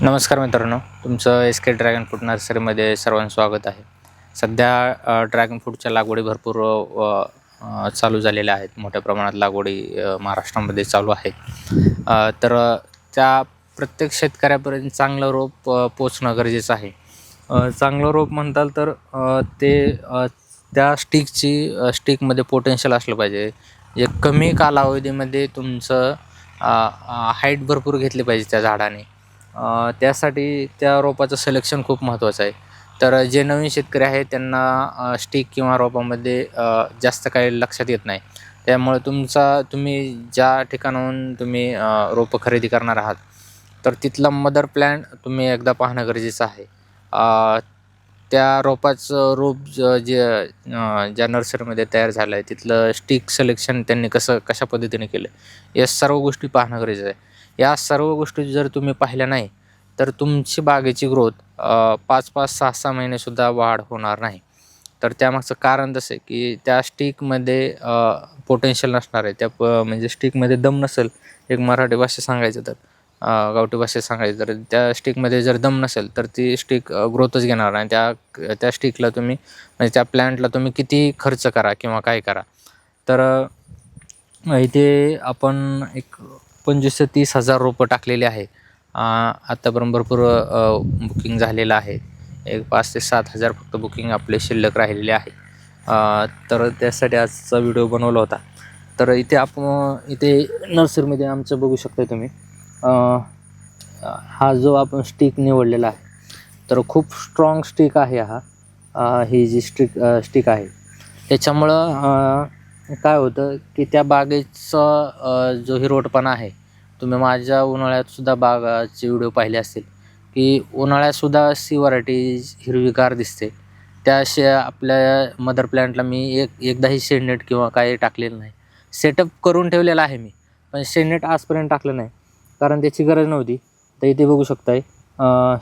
नमस्कार मित्रांनो तुमचं एस के ड्रॅगन फ्रूट नर्सरीमध्ये सर्वांचं स्वागत आहे. सध्या ड्रॅगन फ्रूटच्या लागवडी भरपूर चालू झालेल्या आहेत. मोठ्या प्रमाणात लागवडी महाराष्ट्रामध्ये चालू आहेत तर त्या प्रत्येक शेतकऱ्यापर्यंत चांगलं रोप पोचणं गरजेचं आहे. चांगलं रोप म्हणताल तर ते त्या स्टिकची स्टिकमध्ये पोटेन्शियल असलं पाहिजे. जे कमी कालावधीमध्ये तुमचं हाईट भरपूर घेतली पाहिजे त्या झाडाने. त्यासाठी त्या रोपाचं सिलेक्शन खूप महत्त्वाचं आहे. तर जे नवीन शेतकरी आहे त्यांना स्टिक किंवा रोपामध्ये जास्त काही लक्षात येत नाही. त्यामुळे तुमचा तुम्ही ज्या ठिकाणाहून तुम्ही रोपं खरेदी करणार आहात तर तिथला मदर प्लॅन तुम्ही एकदा पाहणं गरजेचं आहे. त्या रोपाचं रोप जे ज्या नर्सरीमध्ये तयार झालं आहे तिथलं स्टिक सिलेक्शन त्यांनी कसं कशा पद्धतीने केलं या सर्व गोष्टी पाहणं गरजेचं आहे. या सर्व गोष्टी जर तुम्ही पाहिल्या नाही तर तुमची बागेची ग्रोथ पाच पाच सहा सहा महिनेसुद्धा वाढ होणार नाही. तर त्यामागचं कारण जसं आहे की त्या स्टिकमध्ये पोटेन्शियल नसणार आहे. त्या प म्हणजे स्टिकमध्ये दम नसेल एक मराठी भाषेत सांगायचं तर गावठी भाषेत सांगायचं तर त्या स्टिकमध्ये जर दम नसेल तर ती स्टिक ग्रोथच घेणार नाही. त्या त्या स्टिकला तुम्ही म्हणजे त्या प्लॅन्टला तुम्ही किती खर्च करा किंवा काय करा. तर इथे आपण एक पंचवीस ते तीस हजार रोपं टाकलेले आहे. आत्तापर्यंत भरपूर बुकिंग झालेलं आहे. एक पाच ते सात हजार फक्त बुकिंग आपले शिल्लक राहिलेले आहे. तर त्यासाठी आजचा व्हिडिओ बनवला होता. तर इथे आपण इथे नर्सरीमध्ये आमचं बघू शकता तुम्ही. हा जो आपण स्टिक निवडलेला आहे. तर खूप स्ट्रॉंग स्टिक आहे हा. ही जी स्टिक स्टिक आहे. त्याच्यामुळं काय होतं की त्या बागेचा जो जो हिरवटपणा आहे तुम्ही माझ्या उन्हाळ्यातसुद्धा बागाचे व्हिडिओ पाहिले असतील की उन्हाळ्यातसुद्धा सी व्हरायटी हिरवीगार दिसते. त्याशी आपल्या मदर प्लॅन्टला मी एक एकदाही शेडनेट किंवा काही टाकलेलं नाही. सेटअप करून ठेवलेला आहे मी पण शेडनेट आजपर्यंत टाकलं नाही कारण त्याची गरज नव्हती. तर इथे बघू शकताय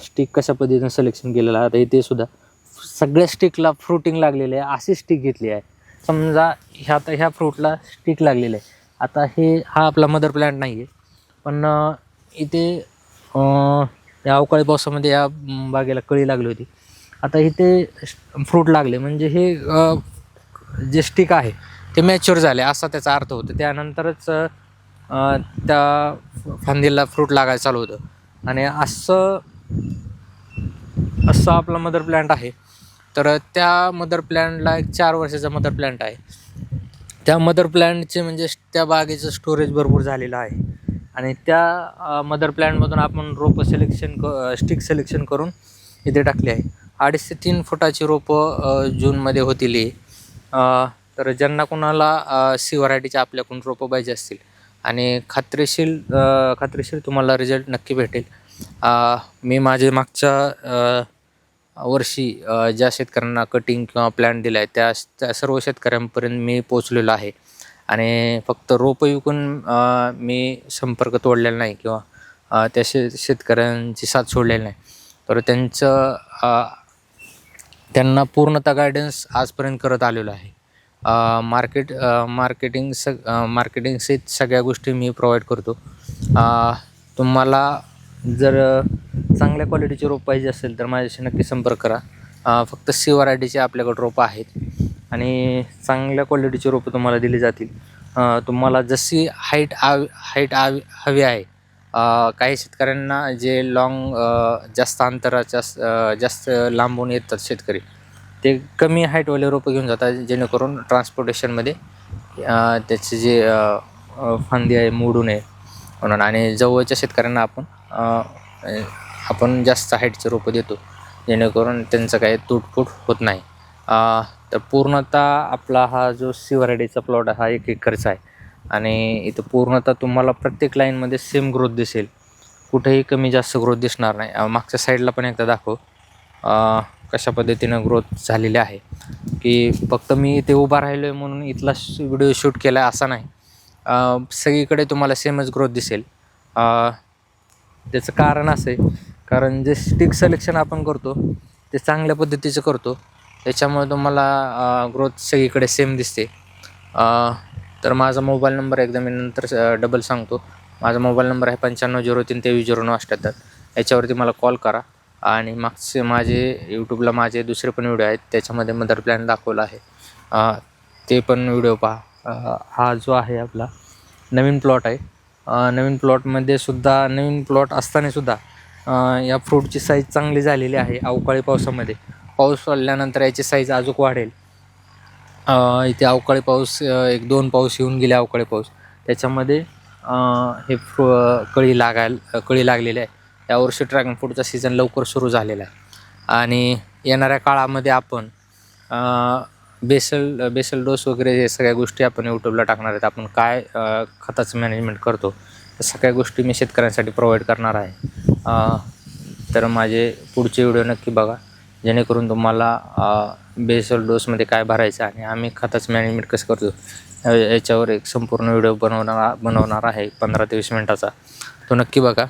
स्टिक कशा पद्धतीने सिलेक्शन केलेलं आहे आता इथे सुद्धा सगळ्या स्टिकला फ्रुटिंग लागलेले आहे अशी स्टिक घेतली आहे. समजा ह्या आता ह्या फ्रूटला स्टिक लागलेलं आहे. आता हे हा आपला मदर प्लॅन्ट नाही आहे. पण इथे या अवकाळी पावसामध्ये या बागेला कळी लागली होती. आता इथे फ्रूट लागले. म्हणजे हे जे स्टिक आहे ते मॅच्युअर झाले असा त्याचा अर्थ होतो. त्यानंतरच त्या फांदीला फ्रूट लागायला चालू होतं. आणि असं असं आपला मदर प्लॅन्ट आहे तर त्या मदर प्लॅन्टला एक चार वर्षाचा मदर प्लॅन्ट आहे. त्या मदर प्लॅन्टचे म्हणजे त्या बागेचं स्टोरेज भरपूर झालेलं आहे. आणि त्या मदर प्लॅन्टमधून आपण रोपं सिलेक्शन क स्टिक सिलेक्शन करून इथे टाकली आहे. अडीच ते तीन फुटाची रोपं जूनमध्ये होतील तर ज्यांना कोणाला सी व्हरायटीच्या आपल्याकडून रोपं पाहिजे असतील आणि खात्रीशील खात्रीशील खात्रीशीर तुम्हाला रिझल्ट नक्की भेटेल. मी माझे मागच्या वर्षी ज्या शेतकऱ्यांना कटिंग किंवा प्लॅन दिला आहे त्या त्या सर्व शेतकऱ्यांपर्यंत मी पोचलेलो आहे. आणि फक्त रोपं विकून मी संपर्क तोडलेला नाही किंवा त्या शे शेतकऱ्यांची साथ सोडलेली नाही. तर त्यांचं त्यांना पूर्णतः गायडन्स आजपर्यंत करत आलेलो आहे. मार्केट मार्केटिंग सग मार्केटिंगसहित सगळ्या गोष्टी मी प्रोव्हाइड करतो. तुम्हाला जर चांगल्या क्वालिटीचे रोप पाहिजे असेल तर माझ्याशी नक्की संपर्क करा. फक्त सी व्हरायटीचे आपल्याकडे रोपं आहेत आणि चांगल्या क्वालिटीचे रोपं तुम्हाला दिली जातील. तुम्हाला जशी हाईट आव हाईट आवी हवी आहे काही शेतकऱ्यांना जे लाँग जास्त अंतराच्या जास्त लांबून येतात शेतकरी ते कमी हाईटवाले रोपं घेऊन जातात जेणेकरून ट्रान्सपोर्टेशनमध्ये त्याचे जे फांदी आहे मोडू नये म्हणून आणि जवळच्या शेतकऱ्यांना आपण आपण जास्त हाईटचे रोपं देतो जेणेकरून त्यांचं काही तुटफूट होत नाही. तर पूर्णतः आपला हा जो सिवराडीचा प्लॉट हा एक एकरचा आहे. आणि इथं पूर्णतः तुम्हाला प्रत्येक लाईनमध्ये सेम ग्रोथ दिसेल. कुठेही कमी जास्त ग्रोथ दिसणार नाही. मागच्या साईडला पण एकदा दाखव. कशा पद्धतीनं ग्रोथ झालेली आहे. की फक्त मी इथे उभा राहिलो आहे म्हणून इथला व्हिडिओ शूट केला आहे असा नाही. सगळीकडे तुम्हाला सेमच ग्रोथ दिसेल. त्याचं कारण असं आहे कारण जे स्टिक सिलेक्शन आपण करतो ते चांगल्या पद्धतीचं करतो त्याच्यामुळे तुम्हाला ग्रोथ सगळीकडे सेम दिसते. तर माझा मोबाईल नंबर एकदा मी नंतर डबल सांगतो. माझा मोबाईल नंबर आहे पंच्याण्णव झिरो तीन तेवीस झिरो नऊ अठ्ठ्याहत्तर याच्यावरती मला कॉल करा आणि मागचे माझे यूट्यूबला माझे दुसरे पण व्हिडिओ आहेत त्याच्यामध्ये मदर प्लॅन दाखवला आहे. ते पण व्हिडिओ पहा. हा जो आहे आपला नवीन प्लॉट आहे. नवीन प्लॉटमध्ये सुद्धा नवीन प्लॉट असतानासुद्धा या फ्रूटची साईज चांगली झालेली आहे अवकाळी पावसामध्ये. पाऊस पडल्यानंतर याची साईज अजूक वाढेल. इथे अवकाळी पाऊस एक दोन पाऊस येऊन गेले अवकाळी पाऊस. त्याच्यामध्ये हे फ्रू कळी लागायला कळी लागलेली आहे. यावर्षी ड्रॅगन फ्रूटचा सीझन लवकर सुरू झालेला आहे. आणि येणाऱ्या काळामध्ये आपण बेसल बेसल डोस वगैरे हे सगळ्या गोष्टी आपण यूट्यूबला टाकणार आहेत. आपण काय खताचं मॅनेजमेंट करतो त्या सगळ्या गोष्टी मी शेतकऱ्यांसाठी प्रोव्हाइड करणार आहे. तर माझे पुढचे व्हिडिओ नक्की बघा. जेणेकरून तुम्हाला बेसल डोसमध्ये काय भरायचं आणि आम्ही खताचं मॅनेजमेंट कसं करतो याच्यावर एक संपूर्ण व्हिडिओ बनवणार बनवणार आहे पंधरा ते वीस मिनटाचा. तो नक्की बघा.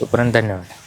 तोपर्यंत धन्यवाद.